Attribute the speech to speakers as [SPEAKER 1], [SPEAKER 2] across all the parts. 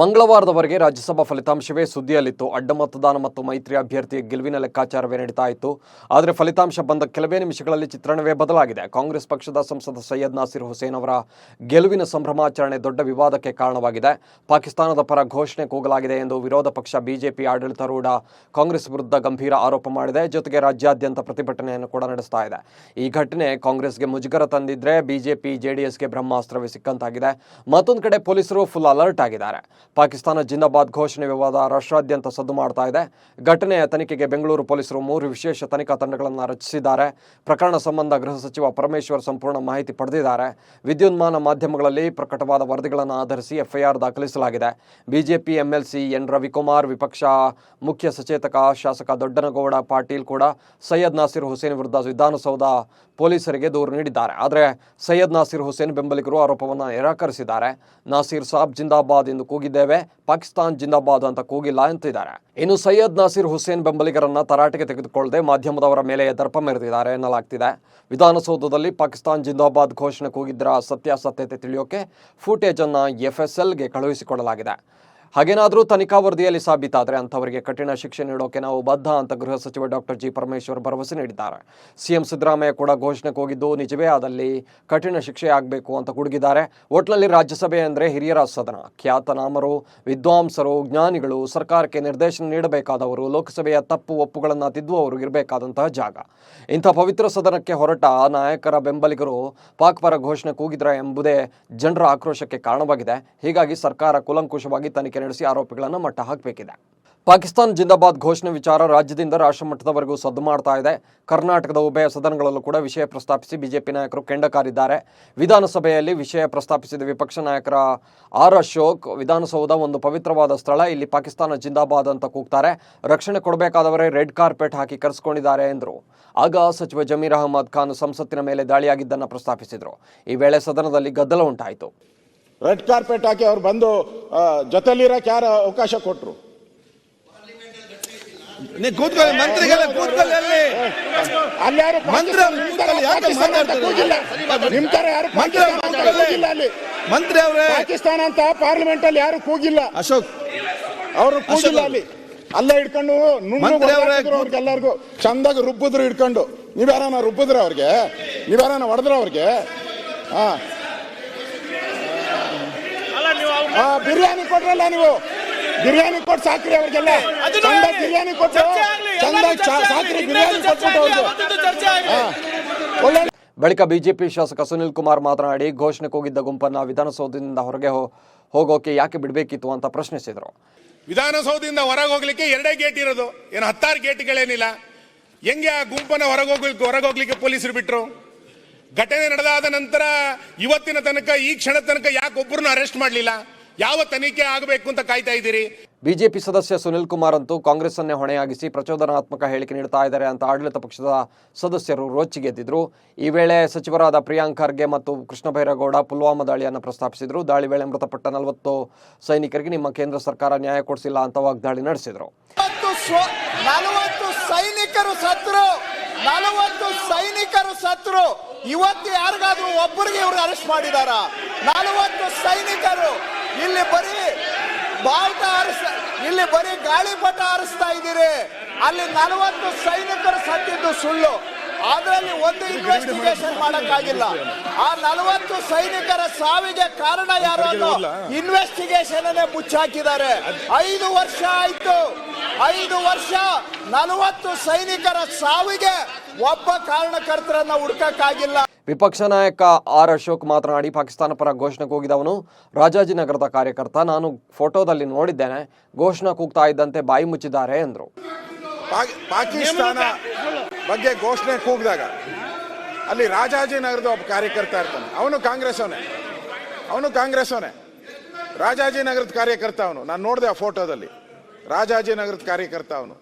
[SPEAKER 1] ಮಂಗಳವಾರದವರೆಗೆ ರಾಜ್ಯಸಭಾ ಫಲಿತಾಂಶವೇ ಸುದ್ದಿಯಲ್ಲಿತ್ತು. ಅಡ್ಡ ಮತದಾನ ಮತ್ತು ಮೈತ್ರಿ ಅಭ್ಯರ್ಥಿಯ ಗೆಲುವಿನ ಲೆಕ್ಕಾಚಾರವೇ ನಡೀತಾ ಇತ್ತು ಆದರೆ ಫಲಿತಾಂಶ ಬಂದ ಕೆಲವೇ ನಿಮಿಷಗಳಲ್ಲಿ ಚಿತ್ರಣವೇ ಬದಲಾಗಿದೆ. ಕಾಂಗ್ರೆಸ್ ಪಕ್ಷದ ಸಂಸದ ಸೈಯದ್ ನಾಸಿರ್ ಹುಸೇನ್ ಅವರ ಗೆಲುವಿನ ಸಂಭ್ರಮಾಚರಣೆ ದೊಡ್ಡ ವಿವಾದಕ್ಕೆ ಕಾರಣವಾಗಿದೆ. ಪಾಕಿಸ್ತಾನದ ಪರ ಘೋಷಣೆ ಕೂಗಲಾಗಿದೆ ಎಂದು ವಿರೋಧ ಪಕ್ಷ ಬಿಜೆಪಿ ಆಡಳಿತಾರೂಢ ಕಾಂಗ್ರೆಸ್ ವಿರುದ್ಧ ಗಂಭೀರ ಆರೋಪ ಮಾಡಿದೆ. ಜೊತೆಗೆ ರಾಜ್ಯಾದ್ಯಂತ ಪ್ರತಿಭಟನೆಯನ್ನು ಕೂಡ ನಡೆಸ್ತಾ ಇದೆ. ಈ ಘಟನೆ ಕಾಂಗ್ರೆಸ್ಗೆ ಮುಜುಗರ ತಂದಿದ್ರೆ ಬಿಜೆಪಿ, ಜೆಡಿಎಸ್ಗೆ ಬ್ರಹ್ಮಾಸ್ತ್ರವೇ ಸಿಕ್ಕಂತಾಗಿದೆ. ಮತ್ತೊಂದು ಕಡೆ ಪೊಲೀಸರು ಫುಲ್ ಅಲರ್ಟ್ ಆಗಿದ್ದಾರೆ. ಪಾಕಿಸ್ತಾನ ಜಿಂದಾಬಾದ್ ಘೋಷಣೆ ವಿವಾದ ರಾಷ್ಟ್ರಾದ್ಯಂತ ಸದ್ದು ಮಾಡ್ತಾ ಇದೆ. ಘಟನೆಯ ತನಿಖೆಗೆ ಬೆಂಗಳೂರು ಪೊಲೀಸರು ಮೂರು ವಿಶೇಷ ತನಿಖಾ ತಂಡಗಳನ್ನು ರಚಿಸಿದ್ದಾರೆ. ಪ್ರಕರಣ ಸಂಬಂಧ ಗೃಹ ಸಚಿವ ಪರಮೇಶ್ವರ್ ಸಂಪೂರ್ಣ ಮಾಹಿತಿ ಪಡೆದಿದ್ದಾರೆ. ವಿದ್ಯುನ್ಮಾನ ಮಾಧ್ಯಮಗಳಲ್ಲಿ ಪ್ರಕಟವಾದ ವರದಿಗಳನ್ನು ಆಧರಿಸಿ ಎಫ್ಐಆರ್ ದಾಖಲಿಸಲಾಗಿದೆ. ಬಿಜೆಪಿ ಎಂಎಲ್ಸಿ ಎನ್ ರವಿಕುಮಾರ್, ವಿಪಕ್ಷ ಮುಖ್ಯ ಸಚೇತಕ ಶಾಸಕ ದೊಡ್ಡನಗೌಡ, ಪಾಟೀಲ್ ಕೂಡ ಸೈಯದ್ ನಾಸಿರ್ ಹುಸೇನ್ ವಿರುದ್ಧ ವಿಧಾನಸೌಧ ಪೊಲೀಸರಿಗೆ ದೂರು ನೀಡಿದ್ದಾರೆ. ಆದರೆ ಸೈಯದ್ ನಾಸಿರ್ ಹುಸೇನ್ ಬೆಂಬಲಿಗರು ಆರೋಪವನ್ನು ನಿರಾಕರಿಸಿದ್ದಾರೆ. ನಾಸೀರ್ ಸಾಬ್ ಜಿಂದಾಬಾದ್ ಎಂದು ಕೂಗಿದ್ದೇವೆ ಪಾಕಿಸ್ತಾನ್ ಜಿಂದಾಬಾದ್ ಅಂತ ಕೂಗಿಲ್ಲ ಅಂತಿದ್ದಾರೆ. ಇನ್ನು ಸೈಯದ್ ನಾಸೀರ್ ಹುಸೇನ್ ಬೆಂಬಲಿಗರನ್ನ ತರಾಟೆಗೆ ತೆಗೆದುಕೊಳ್ಳದೆ ಮಾಧ್ಯಮದವರ ಮೇಲೆ ದರ್ಪ ಮೆರೆದಿದ್ದಾರೆ ಎನ್ನಲಾಗ್ತಿದೆ ವಿಧಾನಸೌಧದಲ್ಲಿ ಪಾಕಿಸ್ತಾನ್ ಜಿಂದಾಬಾದ್ ಘೋಷಣೆ ಕೂಗಿದ್ದರ ಸತ್ಯಾಸತ್ಯತೆ ತಿಳಿಯೋಕೆ ಫೂಟೇಜ್ ಅನ್ನ ಎಫ್ಎಸ್ಎಲ್ಗೆ ಕಳುಹಿಸಿಕೊಡಲಾಗಿದೆ. ಹಾಗೇನಾದರೂ ತನಿಖಾ ವರದಿಯಲ್ಲಿ ಸಾಬೀತಾದರೆ ಅಂಥವರಿಗೆ ಕಠಿಣ ಶಿಕ್ಷೆ ನೀಡೋಕೆ ನಾವು ಬದ್ಧ ಅಂತ ಗೃಹ ಸಚಿವ ಡಾಕ್ಟರ್ ಜಿ ಪರಮೇಶ್ವರ್ ಭರವಸೆ ನೀಡಿದ್ದಾರೆ. ಸಿಎಂ ಸಿದ್ದರಾಮಯ್ಯ ಕೂಡ ಘೋಷಣೆ ಹೋಗಿದ್ದು ನಿಜವೇ ಆದಲ್ಲಿ ಕಠಿಣ ಶಿಕ್ಷೆ ಆಗಬೇಕು ಅಂತ ಗುಡುಗಿದ್ದಾರೆ. ಒಟ್ಟಿನಲ್ಲಿ ರಾಜ್ಯಸಭೆ ಅಂದರೆ ಹಿರಿಯರ ಸದನ. ಖ್ಯಾತನಾಮರು, ವಿದ್ವಾಂಸರು, ಜ್ಞಾನಿಗಳು, ಸರ್ಕಾರಕ್ಕೆ ನಿರ್ದೇಶನ ನೀಡಬೇಕಾದವರು, ಲೋಕಸಭೆಯ ತಪ್ಪು ಒಪ್ಪುಗಳನ್ನು ತಿದ್ದುವವರು ಇರಬೇಕಾದಂತಹ ಜಾಗ. ಇಂಥ ಪವಿತ್ರ ಸದನಕ್ಕೆ ಹೊರಟ ನಾಯಕರ ಬೆಂಬಲಿಗರು ಪಾಕ್ ಪರ ಘೋಷಣೆ ಕೂಗಿದ್ರ ಎಂಬುದೇ ಜನರ ಆಕ್ರೋಶಕ್ಕೆ ಕಾರಣವಾಗಿದೆ. ಹೀಗಾಗಿ ಸರ್ಕಾರ ಕೂಲಂಕುಷವಾಗಿ ತನಿಖೆ ನಡೆಸಿ ಆರೋಪಿಗಳನ್ನು ಮಟ್ಟ ಹಾಕಬೇಕಿದೆ. ಪಾಕಿಸ್ತಾನ್ ಜಿಂದಾಬಾದ್ ಘೋಷಣೆ ವಿಚಾರ ರಾಜ್ಯದಿಂದ ರಾಷ್ಟ್ರಮಟ್ಟದವರೆಗೂ ಸದ್ದು ಮಾಡ್ತಾ ಇದೆ. ಕರ್ನಾಟಕದ ಉಭಯ ಸದನಗಳಲ್ಲೂ ಕೂಡ ವಿಷಯ ಪ್ರಸ್ತಾಪಿಸಿ ಬಿಜೆಪಿ ನಾಯಕರು ಕೆಂಡ ಕಾರಿದ್ದಾರೆ ವಿಧಾನಸಭೆಯಲ್ಲಿ ವಿಷಯ ಪ್ರಸ್ತಾಪಿಸಿದ ವಿಪಕ್ಷ ನಾಯಕರ ಆರ್ ಅಶೋಕ್, ವಿಧಾನಸೌಧ ಒಂದು ಪವಿತ್ರವಾದ ಸ್ಥಳ, ಇಲ್ಲಿ ಪಾಕಿಸ್ತಾನ ಜಿಂದಾಬಾದ್ ಅಂತ ಕೂಗ್ತಾರೆ. ರಕ್ಷಣೆ ಕೊಡಬೇಕಾದವರೇ ರೆಡ್ ಕಾರ್ಪೆಟ್ ಹಾಕಿ ಕರೆಸ್ಕೊಂಡಿದ್ದಾರೆ ಎಂದರು. ಆಗ ಸಚಿವ ಜಮೀರ್ ಅಹಮದ್ ಖಾನ್ ಸಂಸತ್ತಿನ ಮೇಲೆ ದಾಳಿಯಾಗಿದ್ದನ್ನು ಪ್ರಸ್ತಾಪಿಸಿದರು. ಈ ವೇಳೆ ಸದನದಲ್ಲಿ ಗದ್ದಲ ಉಂಟಾಯಿತು.
[SPEAKER 2] ರೆಡ್ ಕಾರ್ಪೆಟ್ ಹಾಕಿ ಅವ್ರು ಬಂದು ಜೊತೆಲಿರಕ್ಕೆ ಯಾರು ಅವಕಾಶ ಕೊಟ್ರು?
[SPEAKER 3] ಮಂತ್ರಿ ಅವ್ರು
[SPEAKER 2] ಪಾಕಿಸ್ತಾನ ಅಂತ ಪಾರ್ಲಿಮೆಂಟ್ ಅಲ್ಲಿ ಯಾರು ಕೂಗಿಲ್ಲ.
[SPEAKER 3] ಅಶೋಕ್.
[SPEAKER 2] ಅವರು ಕೂಗಿಲ್ಲ ಅಲ್ಲಿ. ಅಲ್ಲೇ ಇಟ್ಕೊಂಡು ಎಲ್ಲರಿಗೂ. ಚಂದಾಗಿ ರುಬ್ಬಿದ್ರು ಇಟ್ಕೊಂಡು. ನೀವ್ಯಾರನ ರುಬ್ಬಿದ್ರ ಅವ್ರಿಗೆ? ನೀವ್ಯಾರನ ಹೊಡೆದ್ರ ಅವ್ರಿಗೆ? ಹಾ ಆ, ಬಿರಿಯಾನಿ ಕೊಟ್ರಲ್ಲ ನೀವು? ಬಿರಿಯಾನಿ ಕೊಟ್ಟು ಸಾಕ್ರಿ ಅವ್ರಿಗೆಲ್ಲ. ಚಂದ ಬಿರಿಯಾನಿ ಕೊಟ್ಟು ಚಂದ ಸಾಕ್ರಿ ಬಿರಿಯಾನಿ ಕೊಟ್ಬಿಟ್ಟು ಅವ್ರಿಗೆ. ಒಳ್ಳೆ
[SPEAKER 1] ಬಳಿಕ ಬಿಜೆಪಿ ಶಾಸಕ ಸುನಿಲ್ ಕುಮಾರ್ ಮಾತನಾಡಿ ಘೋಷಣೆ ಕೂಗಿದ್ದ ಗುಂಪನ್ನು ವಿಧಾನಸೌಧದಿಂದ ಹೊರಗೆ ಹೋಗೋಕೆ ಯಾಕೆ ಬಿಡಬೇಕಿತ್ತು ಅಂತ ಪ್ರಶ್ನಿಸಿದರು.
[SPEAKER 4] ವಿಧಾನಸೌಧದಿಂದ ಹೊರಗೆ ಹೋಗ್ಲಿಕ್ಕೆ ಎರಡೇ ಗೇಟ್ ಇರೋದು. ಏನು ಹತ್ತಾರು ಗೇಟ್ಗಳೇನಿಲ್ಲ ಹೆಂಗೆ ಆ ಗುಂಪನ್ನ ಹೊರಗೆ ಹೋಗ್ಲಿಕ್ಕೆ ಹೊರಗೆ ಹೋಗ್ಲಿಕ್ಕೆ ಪೊಲೀಸರು ಬಿಟ್ಟರು ಘಟನೆ ನಡೆದಾದ ನಂತರ ಇವತ್ತಿನ ತನಕ ಈ ಕ್ಷಣ ತನಕ ಯಾಕೆ ಒಬ್ಬರನ್ನ ಅರೆಸ್ಟ್ ಮಾಡಲಿಲ್ಲ? ಯಾವ ತನಿಖೆ ಆಗಬೇಕು ಅಂತ ಕಾಯ್ತಾ ಇದ್ದೀರಿ?
[SPEAKER 1] ಬಿಜೆಪಿ ಸದಸ್ಯ ಸುನಿಲ್ ಕುಮಾರ್ ಅಂತೂ ಕಾಂಗ್ರೆಸ್ ಅನ್ನೇ ಹೊಣೆಯಾಗಿಸಿ ಪ್ರಚೋದನಾತ್ಮಕ ಹೇಳಿಕೆ ನೀಡ್ತಾ ಇದ್ದಾರೆ ಅಂತ ಆಡಳಿತ ಪಕ್ಷದ ಸದಸ್ಯರು ರೋಚಿಗೆದ್ದಿದ್ರು ಈ ವೇಳೆ ಸಚಿವರಾದ ಪ್ರಿಯಾಂಕ್ ಖರ್ಗೆ ಮತ್ತು ಕೃಷ್ಣ ಬೈರೇಗೌಡ ಪುಲ್ವಾಮಾ ದಾಳಿಯನ್ನು ಪ್ರಸ್ತಾಪಿಸಿದ್ರು. ದಾಳಿ ವೇಳೆ ಮೃತಪಟ್ಟ ನಲವತ್ತು ಸೈನಿಕರಿಗೆ ನಿಮ್ಮ ಕೇಂದ್ರ ಸರ್ಕಾರ ನ್ಯಾಯ ಕೊಡಿಸಿಲ್ಲ ಅಂತ ವಾಗ್ದಾಳಿ ನಡೆಸಿದರು.
[SPEAKER 5] ಸೈನಿಕರು ಸತ್ರು ನಲವತ್ತು ಸೈನಿಕರು ಸತ್ರು. ಇವತ್ತು ಯಾರಿಗಾದ್ರೂ ಒಬ್ಬರಿಗೆ ಇವರು ಅರೆಸ್ಟ್ ಮಾಡಿದಾರ? ನಲವತ್ತು ಸೈನಿಕರು. ಇಲ್ಲಿ ಬರೀ ಬಾವುಟ ಹಾರಿಸ ಇಲ್ಲಿ ಬರೀ ಗಾಳಿಪಟ ಹಾರಿಸ್ತಾ ಇದ್ದೀರಿ. ಅಲ್ಲಿ ನಲವತ್ತು ಸೈನಿಕರು ಸತ್ತಿದ್ದು ಸುಳ್ಳು. ಅದರಲ್ಲಿ ಒಂದು ಇನ್ವೆಸ್ಟಿಗೇಷನ್ ಮಾಡಕ್ಕಾಗಿಲ್ಲ. ಆ ನಲವತ್ತು ಸೈನಿಕರ ಸಾವಿಗೆ ಕಾರಣ ಯಾರು ಅನ್ನೋ ಇನ್ವೆಸ್ಟಿಗೇಷನ್ ಅನ್ನೇ ಮುಚ್ಚಾಕಿದ್ದಾರೆ. ಐದು ವರ್ಷ ಆಯ್ತು. ಐದು ವರ್ಷ ನಲವತ್ತು ಸೈನಿಕರ ಸಾವಿಗೆ ಒಬ್ಬ ಕಾರಣಕರ್ತರನ್ನ ಹುಡ್ಕಕ್ಕಾಗಿಲ್ಲ.
[SPEAKER 1] ವಿಪಕ್ಷ ನಾಯಕ ಆರ್ ಅಶೋಕ್ ಮಾತನಾಡಿ ಪಾಕಿಸ್ತಾನ ಪರ ಘೋಷಣೆ ಕೂಗಿದವನು ರಾಜಾಜಿನಗರದ ಕಾರ್ಯಕರ್ತ. ನಾನು ಫೋಟೋದಲ್ಲಿ ನೋಡಿದ್ದೇನೆ, ಘೋಷಣೆ ಕೂಗ್ತಾ ಇದ್ದಂತೆ ಬಾಯಿ ಮುಚ್ಚಿದ್ದಾರೆ ಎಂದರು
[SPEAKER 2] ಪಾಕಿ- ಪಾಕಿಸ್ತಾನ ಬಗ್ಗೆ ಘೋಷಣೆ ಕೂಗಿದಾಗ ಅಲ್ಲಿ ರಾಜಾಜಿನಗರದ ಒಬ್ಬ ಕಾರ್ಯಕರ್ತ ಇರ್ತಾನೆ. ಅವನು ಕಾಂಗ್ರೆಸ್ ಅವನೇ ಅವನು ಕಾಂಗ್ರೆಸ್ ಅವನೇ ರಾಜಾಜಿನಗರದ ಕಾರ್ಯಕರ್ತ ಅವನು. ನಾನು ನೋಡಿದೆ ಆ ಫೋಟೋದಲ್ಲಿ. ರಾಜಾಜಿನಗರದ ಕಾರ್ಯಕರ್ತ ಅವನು.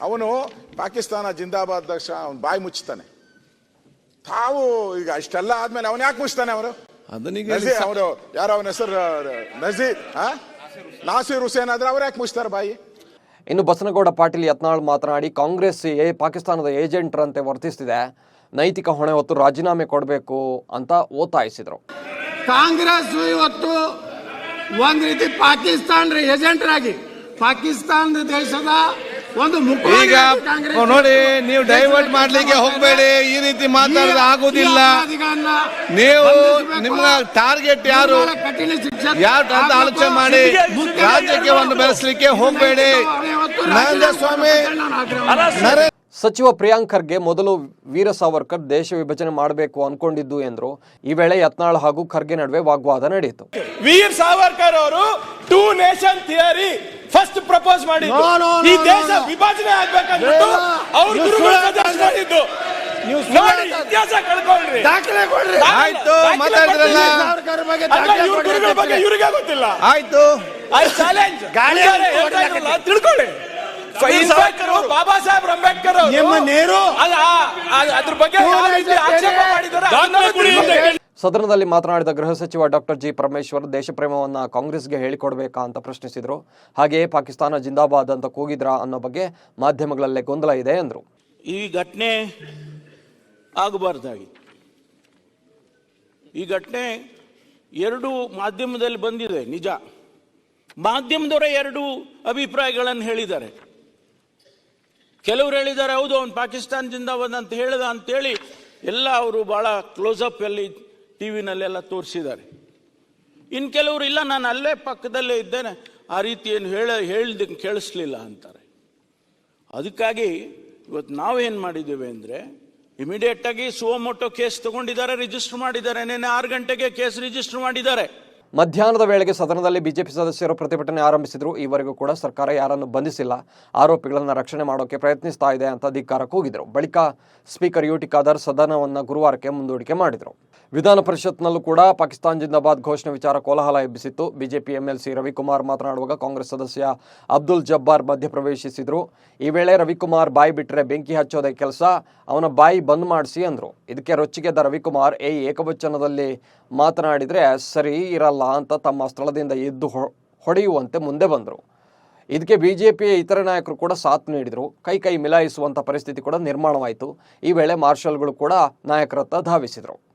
[SPEAKER 2] ಅವನು ಪಾಕಿಸ್ತಾನ ಜಿಂದಾಬಾದ್ ದಕ್ಷ ಅವನು ಬಾಯಿ ಮುಚ್ತಾನೆ ತಾವು ಈಗ ಅಷ್ಟೆಲ್ಲ ಆದ್ಮೇಲೆ ಅವನು ಯಾಕೆ ಮುಚ್ತಾನೆ ಅವರು?
[SPEAKER 3] ಅದನಿಗೆ
[SPEAKER 2] ನಜೀರ್ ಅವರು ಯಾರು ಅವನ ಹೆಸರು ನಜೀರ್ ಹಾ ನಾಸೀರ್ ಹುಸೇನ್ ಆದ್ರೆ ಅವ್ರು ಯಾಕೆ ಮುಚ್ತಾರೆ ಬಾಯಿ?
[SPEAKER 1] ಇನ್ನು ಬಸನಗೌಡ ಪಾಟೀಲ್ ಯತ್ನಾಳ್ ಮಾತನಾಡಿ ಕಾಂಗ್ರೆಸ್ ಏ ಪಾಕಿಸ್ತಾನದ ಏಜೆಂಟ್ರಂತೆ ವರ್ತಿಸ್ತಿದೆ. ನೈತಿಕ ಹೊಣೆ ಹೊತ್ತು ರಾಜೀನಾಮೆ ಕೊಡಬೇಕು ಅಂತ ಒತ್ತಾಯಿಸಿದರು.
[SPEAKER 6] ಕಾಂಗ್ರೆಸ್ ಇವತ್ತು ಒಂದ್ ರೀತಿ ಪಾಕಿಸ್ತಾನ ಏಜೆಂಟ್ರಾಗಿ ಪಾಕಿಸ್ತಾನ ದೇಶದ ಒಂದು
[SPEAKER 3] ಈಗ ನೋಡಿ ನೀವು ಡೈವರ್ಟ್ ಮಾಡ್ಲಿಕ್ಕೆ ಹೋಗಬೇಡಿ. ಈ ರೀತಿ ಮಾತಾಡಿದ್ರೆ ಆಗುದಿಲ್ಲ. ನೀವು ನಿಮ್ಮ ಟಾರ್ಗೆಟ್ ಯಾರು? ಯಾರು ಅಂತ ಆಲೋಚನೆ ಮಾಡಿ. ರಾಜ್ಯಕ್ಕೆ ಒಂದು ಬೆಳೆಸಲಿಕ್ಕೆ ಹೋಗಬೇಡಿ. ನರೇಂದ್ರ ಸ್ವಾಮಿ
[SPEAKER 1] ಸಚಿವ ಪ್ರಿಯಾಂಕ್ ಖರ್ಗೆ ಮೊದಲು ವೀರ ಸಾವರ್ಕರ್ ದೇಶ ವಿಭಜನೆ ಮಾಡಬೇಕು ಅನ್ಕೊಂಡಿದ್ದು ಎಂದರು. ಈ ವೇಳೆ ಯತ್ನಾಳ್ ಹಾಗೂ ಖರ್ಗೆ ನಡುವೆ ವಾಗ್ವಾದ ನಡೆಯಿತು.
[SPEAKER 7] ವೀರ್ ಸಾವರ್ಕರ್ ಅವರು two nation theory first propose ಮಾಡಿದ್ದು. ಈ ದೇಶ ವಿಭಜನೆ ಆಗ್ಬೇಕಂದ್ಬಿಟ್ಟು ಅವ್ರ ಗುರುಗಳು ಸಜೆಸ್ಟ್ ಮಾಡಿದ್ದು ನೋಡಿ ಇತಿಹಾಸ ಕಳ್ಕೊಳ್ರಿ.
[SPEAKER 6] ದಾಖಲೆ ಕೊಡ್ರಿ.
[SPEAKER 3] ಆಯ್ತು,
[SPEAKER 7] ದಾಖಲೆ
[SPEAKER 3] ಮಾತಾಡಿದ್ರಲ್ಲ.
[SPEAKER 6] ಸಾವರ್ಕರ್ ಬಗ್ಗೆ ದಾಖಲೆ
[SPEAKER 7] ಗುರುಗಳ ಬಗ್ಗೆ ಇವ್ರಿಗೆ ಗೊತ್ತಿಲ್ಲ.
[SPEAKER 3] ಆಯ್ತು.
[SPEAKER 7] ಐ ಚಾಲೆಂಜ್
[SPEAKER 6] ಗಾಳಿ
[SPEAKER 7] ತಿಳ್ಕೊಳ್ಳಿ. ಬಾಬಾ ಸಾಹೇಬ್ ಅಂಬೇಡ್ಕರ್.
[SPEAKER 6] ನಿಮ್ಮ
[SPEAKER 7] ಅದ್ರ ಬಗ್ಗೆ ಆಕ್ಷೇಪ ಮಾಡಿದ್ದಾರೆ
[SPEAKER 1] ಸದನದಲ್ಲಿ ಮಾತನಾಡಿದ ಗೃಹ ಸಚಿವ ಡಾಕ್ಟರ್ ಜಿ ಪರಮೇಶ್ವರ್ ದೇಶ ಪ್ರೇಮವನ್ನ ಕಾಂಗ್ರೆಸ್ಗೆ ಹೇಳಿಕೊಡ್ಬೇಕಾ ಅಂತ ಪ್ರಶ್ನಿಸಿದ್ರು. ಹಾಗೆಯೇ ಪಾಕಿಸ್ತಾನ ಜಿಂದಾಬಾದ್ ಅಂತ ಕೂಗಿದ್ರಾ ಅನ್ನೋ ಬಗ್ಗೆ ಮಾಧ್ಯಮಗಳಲ್ಲೇ ಗೊಂದಲ ಇದೆ ಎಂದರು.
[SPEAKER 8] ಈ ಘಟನೆ ಆಗಬಾರ್ದಾಗಿ ಈ ಘಟನೆ ಎರಡು ಮಾಧ್ಯಮದಲ್ಲಿ ಬಂದಿದೆ ನಿಜ. ಮಾಧ್ಯಮದವರೇ ಎರಡು ಅಭಿಪ್ರಾಯಗಳನ್ನು ಹೇಳಿದ್ದಾರೆ. ಕೆಲವರು ಹೇಳಿದ್ದಾರೆ, ಹೌದು, ಅವನು ಪಾಕಿಸ್ತಾನದಿಂದ ಜಿಂದಾಬಾದ್ ಅಂತ ಹೇಳಿದ ಅಂತೇಳಿ ಎಲ್ಲ ಅವರು ಭಾಳ ಕ್ಲೋಸಪ್ ಅಲ್ಲಿ ಟಿ ವಿನಲ್ಲೆಲ್ಲ ತೋರಿಸಿದ್ದಾರೆ. ಇನ್ನು ಕೆಲವರು, ಇಲ್ಲ, ನಾನು ಅಲ್ಲೇ ಪಕ್ಕದಲ್ಲೇ ಇದ್ದೇನೆ, ಆ ರೀತಿ ಏನು ಹೇಳ ಹೇಳ್ದ ಕೇಳಿಸ್ಲಿಲ್ಲ ಅಂತಾರೆ. ಅದಕ್ಕಾಗಿ ಇವತ್ತು ನಾವೇನು ಮಾಡಿದ್ದೇವೆ ಅಂದರೆ, ಇಮಿಡಿಯೇಟ್ ಆಗಿ ಸುವಮೋಟೋ ಕೇಸ್ ತಗೊಂಡಿದ್ದಾರೆ, ರಿಜಿಸ್ಟರ್ ಮಾಡಿದ್ದಾರೆ, ನಿನ್ನೆ ಆರು ಗಂಟೆಗೆ ಕೇಸ್ ರಿಜಿಸ್ಟರ್ ಮಾಡಿದ್ದಾರೆ.
[SPEAKER 1] ಮಧ್ಯಾಹ್ನದ ವೇಳೆಗೆ ಸದನದಲ್ಲಿ ಬಿಜೆಪಿ ಸದಸ್ಯರು ಪ್ರತಿಭಟನೆ ಆರಂಭಿಸಿದ್ರು. ಈವರೆಗೂ ಕೂಡ ಸರ್ಕಾರ ಯಾರನ್ನು ಬಂಧಿಸಿಲ್ಲ. ಆರೋಪಿಗಳನ್ನು ರಕ್ಷಣೆ ಮಾಡೋಕೆ ಪ್ರಯತ್ನಿಸ್ತಾ ಇದೆ ಅಂತ ಧಿಕ್ಕಾರ ಕೂಗಿದರು ಬಳಿಕ ಸ್ಪೀಕರ್ ಯುಟಿ ಖಾದರ್ ಸದನವನ್ನು ಗುರುವಾರಕ್ಕೆ ಮುಂದೂಡಿಕೆ ಮಾಡಿದರು. ವಿಧಾನ ಪರಿಷತ್ನಲ್ಲೂ ಕೂಡ ಪಾಕಿಸ್ತಾನ್ ಜಿಂದಾಬಾದ್ ಘೋಷಣೆ ವಿಚಾರ ಕೋಲಾಹಲ ಎಬ್ಬಿಸಿತ್ತು. ಬಿಜೆಪಿ ಎಂಎಲ್ಸಿ ರವಿಕುಮಾರ್ ಮಾತನಾಡುವಾಗ ಕಾಂಗ್ರೆಸ್ ಸದಸ್ಯ ಅಬ್ದುಲ್ ಜಬ್ಬಾರ್ ಮಧ್ಯಪ್ರವೇಶಿಸಿದ್ರು. ಈ ವೇಳೆ ರವಿಕುಮಾರ್ ಬಾಯಿ ಬಿಟ್ಟರೆ ಬೆಂಕಿ ಹಚ್ಚೋದೇ ಕೆಲಸ, ಅವನ ಬಾಯಿ ಬಂದ್ ಮಾಡಿಸಿ ಅಂದರು. ಇದಕ್ಕೆ ರೊಚ್ಚಿಗೆದ್ದ ರವಿಕುಮಾರ್ ಏ ಏಕವಚನದಲ್ಲಿ ಮಾತನಾಡಿದರೆ ಸರಿ ಇರಲ್ಲ. ಅಂತ ತಮ್ಮ ಸ್ಥಳದಿಂದ ಎದ್ದು ಹೊಡೆಯುವಂತೆ ಮುಂದೆ ಬಂದರು. ಇದಕ್ಕೆ ಬಿ ಜೆ ಪಿಯ ಇತರ ನಾಯಕರು ಕೂಡ ಸಾಥ್ ನೀಡಿದರು. ಕೈ ಕೈ ಮಿಲಾಯಿಸುವಂಥ ಪರಿಸ್ಥಿತಿ ಕೂಡ ನಿರ್ಮಾಣವಾಯಿತು. ಈ ವೇಳೆ ಮಾರ್ಷಲ್ಗಳು ಕೂಡ ನಾಯಕರತ್ತ ಧಾವಿಸಿದರು.